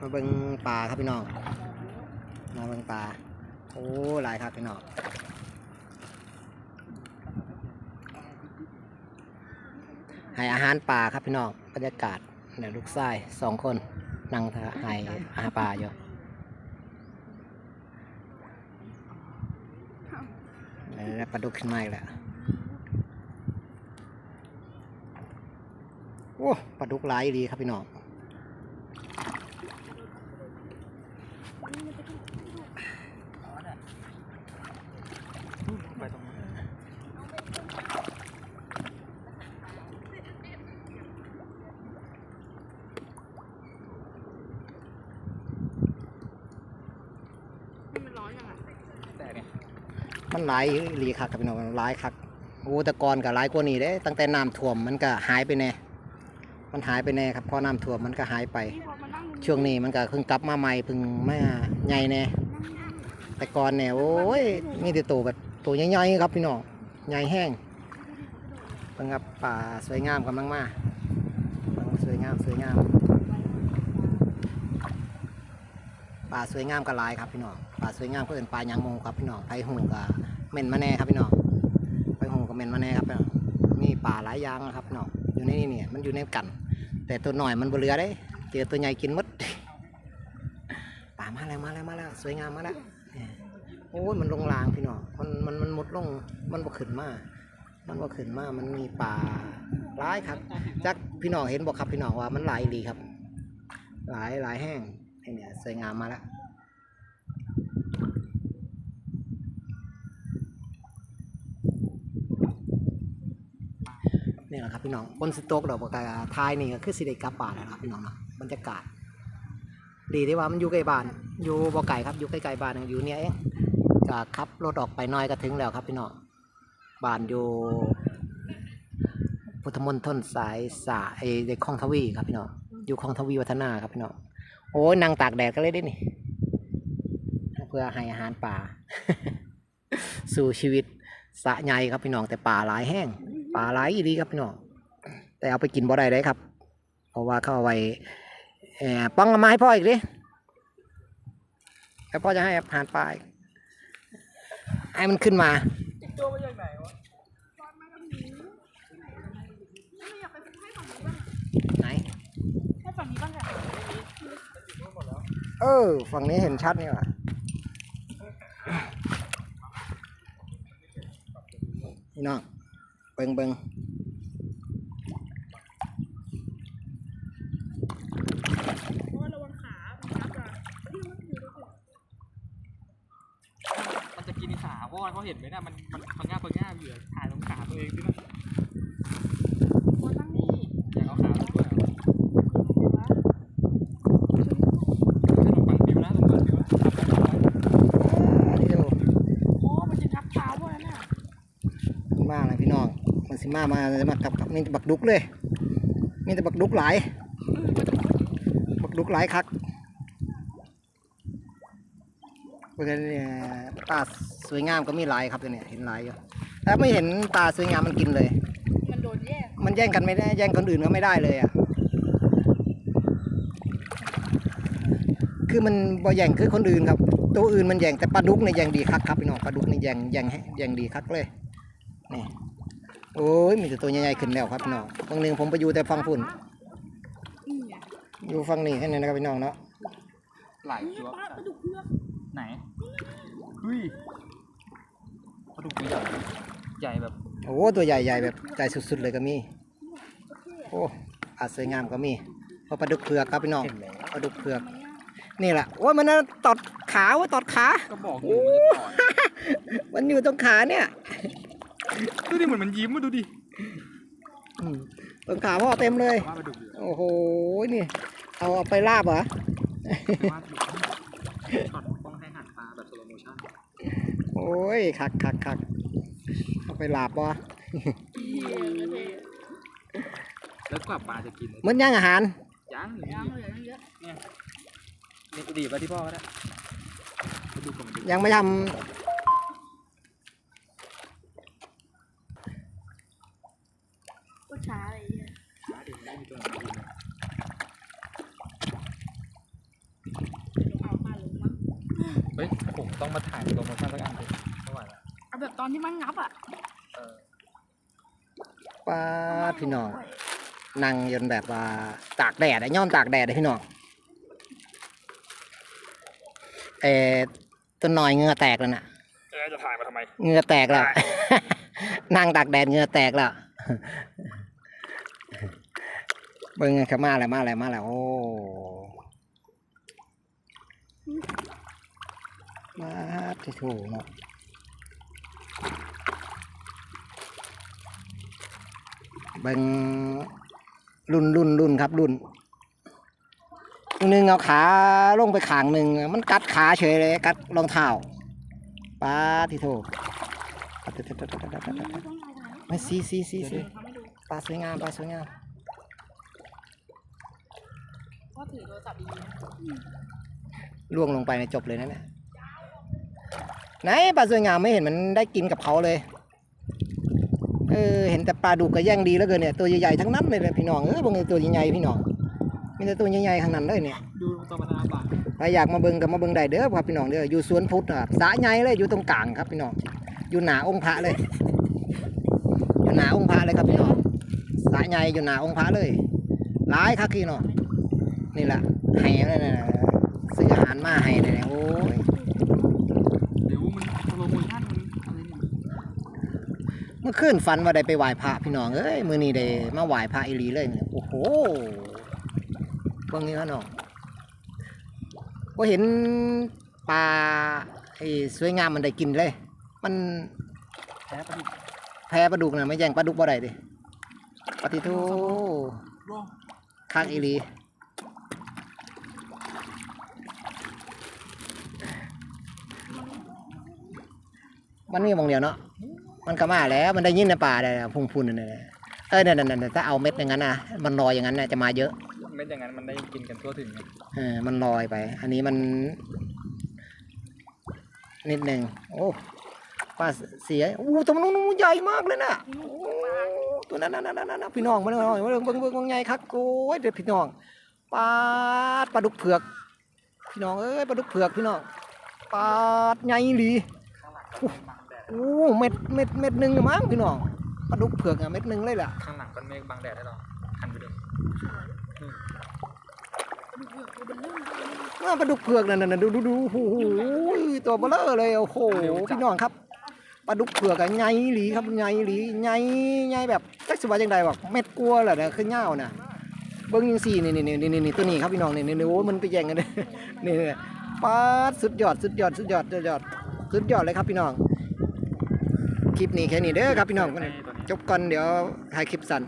มาเบิงปลาครับพี่น้อง มาเบิงปลา โอ้ลายครับพี่น้องให้อาหารปลาครับพี่น้องบรรยากาศเดี๋ยวลูกไส้สองคนนั่งให้อาหารปลาอยู่แล้วปลาดุกขึ้นมาอีกแล้วโอ้ปลาดุกหลายดีครับพี่น้อง มันร้ายหลีคักกับพี่น้องร้ายคักโอ้ตะกอนกับร้ายกว่านี้เด้ตั้งแต่น้ำท่วมมันก็หายไปแน่ มันหายไปแน่ครับพอน้ำท่วมมันก็หายไป ช่วงนี้มันก็เพิ่งกลับมาใหม่เพิ่งมาใหญ่แน่แต่ก่อนเนี่ยโอ้ยมีแต่ตัวแบบตัวใหญ่ๆครับพี่น้องใหญ่แห้งเพิ่งครับป่าสวยงามกำลังมาสวยงามสวยงามป่าสวยงามกระลายครับพี่น้องป่าสวยงามก็เห็นป่ายางมงครับพี่น้องไผ่หูกับเม็นมาแน่ครับพี่น้องไผ่หูกับเม็นมาแน่ครับพี่น้องมีป่าหลายยางครับพี่น้องอยู่ในนี่เนี่ยมันอยู่ในกัน แต่ตัวหน่อยมันบเรือได้ เจอตัวใหญ่กินมดป่ามาแล้วมาแล้วมาแล้วสวยงามมาแล้วโอ้ยมันลงลางพี่น้องมันมันมันหมดลงมันบ่ขึ้นมามันบ่ขึ้นมามันมีป่าร้ายครับจักพี่น้องเห็นบอกครับพี่น้องว่ามันหลายดีครับ หลายหลายแห้งเห็นเนี่ยสวยงามมาแล้ว ครับพี่น้องบนสต๊อกดอกกาทายนี่ก็คือสิเดกาป่านะครับพี่น้องนะบรรยากาศ ดีที่ว่ามันอยู่ใกล้บ้าน อยู่บ่อไก่ครับอยู่ใกล้ๆบ้านอยู่เนี่ยเองจะขับรถออกไปน้อยก็ถึงแล้วครับพี่น้องบ้านอยู่พุทธมณฑลสายสาไอเด็กคลองทวีครับพี่น้องอยู่คลองทวีวัฒนาครับพี่น้องโอ้ยนางตากแดดก็เลยได้นี่เพื่อให้อาหารป่า สู่ชีวิตสะใหญ่ครับพี่น้องแต่ป่าหลายแห้งป่าหลายอีดีครับพี่น้อง แต่เอาไปกินบ่ได้ได้ครับ เพราะว่าเขาเอาไว้ป้องมาให้พ่ออีกดิแล้วพ่อจะให้อาหารปลาไอ้มันขึ้นมาตัวมาจากไหนวะไหนให้ฝั่งนี้บ้างค่ะเออ ฝั่งนี้เห็นชัดนี่ว่ะพี่น้องเบิงเบิง เพราะว่าเขาเห็นไหมนะมันมันพังงาพัง่าอยู่อถ่ายลงขาตัวเองที่มันอยากเอาขาลงด้วยอะขนมปังปิวนะขนมปังปิวนะทำไปทำไปเดี๋วมันมาเลยพี่น้อง มันสิมามาจะมากับมับนี่บักดุกเลย มีแต่บักดุกหลาย บักดุกหลายครัก เานี่ยปาสวยงามก็มีลายครับตัวเนี่ยเห็นลายอยู่ถ้าไม่เห็นตาสวยงามมันกินเลย มันโดนแย่งมันแย่งกันไม่ได้แย่งคนอื่นก็ไม่ได้เลยอะคือมันบ่แย่งคือคนอื่นครับ ตัวอื่นมันแย่งแต่ปลาดุกเนี่ยแย่งดีคักครับพี่น้องปลาดุกเนี่ยแย่งแย่งแย่งดีคักเลยนี่โอ้ยมีแต่ตัวใหญ่ๆขึ้นแล้วครับพี่น้องบางหนึ่งผมไปอยู่แต่ฟังฝุ่นอยู่ฟังนี่แค่นี้นะครับพี่น้องเนาะหลายตัวปลาไหน ฮ้ยปลาดุกตัวใหญ่ใหญ่แบบโอ้ตัวใหญ่ใหญ่แบบใหญ่สุดๆเลยก็มี โอ้อาสวยงามก็มีพอปลาดุกเผือกครับพี่น้องปลาดุกเผือกนี่แหละว่ามันน่ะตอดขาว่าตอดขาก็บอกอยู่มันอยู่ตรงขาเนี่ยดูดิเหมือนมันยิ้มมาดูดิตรงขาพ่อเต็มเลย โอ้โหนี่เอาไปลาบเหรอ โอ้ยคักคักคักเอาไปหลาบวะแล้วกว่าปลาจะกินมันย่างอาหารย่างย่างเลยนั่เนี่ยเนี่ยดีไปที่พ่อก็ได้ยังไม่ทำ ต้องมาถ่ายโปรโมชั่นสักอันดิไม่ไหวละเอาแบบตอนที่มันงับอะเออป้าดพี่น้องนั่งยนแบบว่าตากแดดอะย่อมตากแดดเลยพี่น้องเออต้นหน่อยเหงือแตกแล้วน่ะ เออจะถ่ายมาทำไม เหงือแตกแล้ว นั่งตากแดดเหงือแตกแล้วเบิ่งครับมาแล้วมาแล้วมาแล้วโอ้ มาที่ถูกเนาะเบิ่งรุ่นรุ่นรุ่นครับรุ่นหนึ่งเอาขาลงไปขางหนึ่งมันกัดขาเฉยเลยกัดรองเท้าป้าที่ถูกไม่ซีซีซีซีปลาสวยงามปลาสวยงามว่าถือโทรศัพท์ดีล่วงลงไปในจบเลยนะเนี่ย ไหนปลาสวยงามไม่เห็นมันได้กินกับเขาเลย เออเห็นแต่ปลาดุกก็แย่งดีแล้วเกินเนี่ยตัวใหญ่ๆทั้งนั้นเลยนี่ยพี่น้องเออบางทีตัวใหญ่ๆพี่น้องมีแต่ตัวใหญ่ๆทั้งนั้นเลยเนี่ยดูตอนมันอาบะใครอยากมาเบิ่งก็มาเบิ่งได้เด้อครับพี่น้องเด้ออยู่สวนพุทธครับสระใหญ่เลยอยู่ตรงกลางครับพี่น้องอยู่หนาองค์พระเลย อยู่หนาองค์พระเลยครับพี่น้องสระใหญ่อยู่หนาองค์พระเลยหลายครับพี่น้องนี่แหละให้นั่นะซื้ออาหารมาให้เนี่ยโอ้ย เดี๋ยวมันโปรโมชั่นมันอะไรเนี่ย เมื่อคืนฝันว่าได้ไปไหว้พระพี่น้องเอ้ยมือนี้ได้มาไหว้พระอีหลีเลยโอ้โหเบิ่งนี่ครับน้องก็เห็นปลาไอ้สวยงามมันได้กินเลย มันแพ้ปะดิแพ้ปลาดุกนะไม่แย่งปลาดุกบ่ได้ดิปฏิทูรอคักอีหลีมันมีบางเดียวเนาะ มันก็มาแล้ว มันได้ยินในป่าเลยพุ่งพุ่นนั่นน่ะเออนั่นนั่นถ้าเอาเม็ดอย่างนั้นนะมันลอยอย่างนั้นน่ะจะมาเยอะ เม็ดอย่างนั้นมันได้กินกันทั่วถึงไงเออมันลอยไป อันนี้มัน นิดหนึ่งโอ้ปลาเสียโอ้ตัวมันนู้นใหญ่มากเลยน่ะโอ้ตัวนั้นนั่นนั่นนั่นนั่นพี่น้องมาเลยมาเลยเบิ่งเบิ่งเบิ่งใหญ่คักโอ้ยเด็ดพี่น้องปลาดปลาดุกเผือก พี่น้องเอ้ยปลาดุกเผือกพี่น้องปลาดใหญ่อีหลี ข้างหลังก็มีบางแดดโอ้เม็ดเม็ดเม็ดหนึ่งมั้งพี่น้องปลาดุกเผือกอะเม็ดหนึ่งเลยล่ะข้างหลังก็เมฆบางแดดได้หรอหันไปดูดูเผือกตัวเป็นเรื่องเลยว่าปลาดุกเผือกนั่นน่ะดูดูดูโอ้โหตัวเบลอเลยโอ้โหพี่น้องครับปลาดุกเผือกอะใหญ่อีหลีครับใหญ่อีหลีใหญ่ใหญ่แบบจักสิว่าจังใดบอกเม็ดกลัวแหละนะคือเหย้าน่ะเบิ้งยังสี่นี่นี่นี่นี่นี่ตัวนี้ครับพี่น้องนี่นี่โอ้ยมันไปแย่งกันเลยนี่นี่ปลาดสุดยอดสุดยอดสุดยอดสุดยอดสุดยอดเลยครับพี่น้อง คลิปนี้แค่นี้เด้อครับพี่น้องในตัวนี้จบก่อนเดี๋ยวถ่ายคลิปสั้น